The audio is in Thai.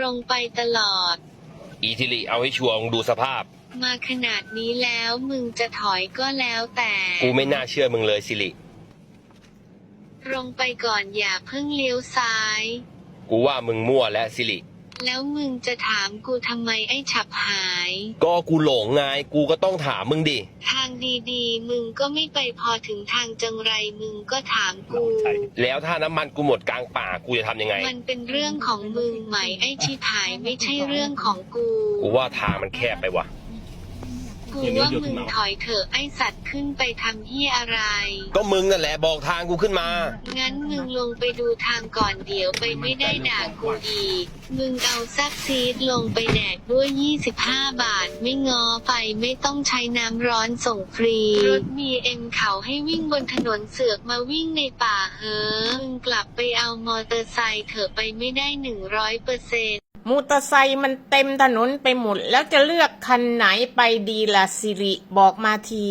ตรงไปตลอด อีทิลิเอาให้ชัวร์มึงดูสภาพ มาขนาดนี้แล้วมึงจะถอยก็แล้วแต่ กูไม่น่าเชื่อมึงเลยสิริ ตรงไปก่อนอย่าเพิ่งเลี้ยวซ้าย กูว่ามึงมั่วและสิริ แล้วมึงจะถามกูทำไมไอ้ฉับหาย ก็กูหลงไง กูก็ต้องถามมึงดิ ทางดีๆ มึงก็ไม่ไปพอถึงทางจังไรมึงก็ถามกู แล้วถ้าน้ำมันกูหมดกลางป่ากูจะทำยังไง มันเป็นเรื่องของมึงไหมไอ้ชิบหายไม่ใช่เรื่องของกู กูว่าทางมันแคบไปว่ะ กูว่ามึงถอยเถอะไอ้สัตว์ขึ้นไปทำเหี้ยอะไร ก็มึงนั่นแหละบอกทางกูขึ้นมา งั้นมึงลงไปดูทางก่อนเดี๋ยวไปไม่ได้ด่ากูอีก มึงเอาซักซีดลงไปแดกด้วย 25 บาท ไม่งอไปไม่ต้องใช้น้ำร้อนส่งฟรี รถมีเอ็มเขาให้วิ่งบนถนนเสือกมาวิ่งในป่าเฮ้อมึงกลับไปเอามอเตอร์ไซค์เถอะไปไม่ได้100เปอร์เซ็น มอเตอร์ไซค์มันเต็มถนนไปหมด แล้วจะเลือกคันไหนไปดีล่ะสิริ บอกมาที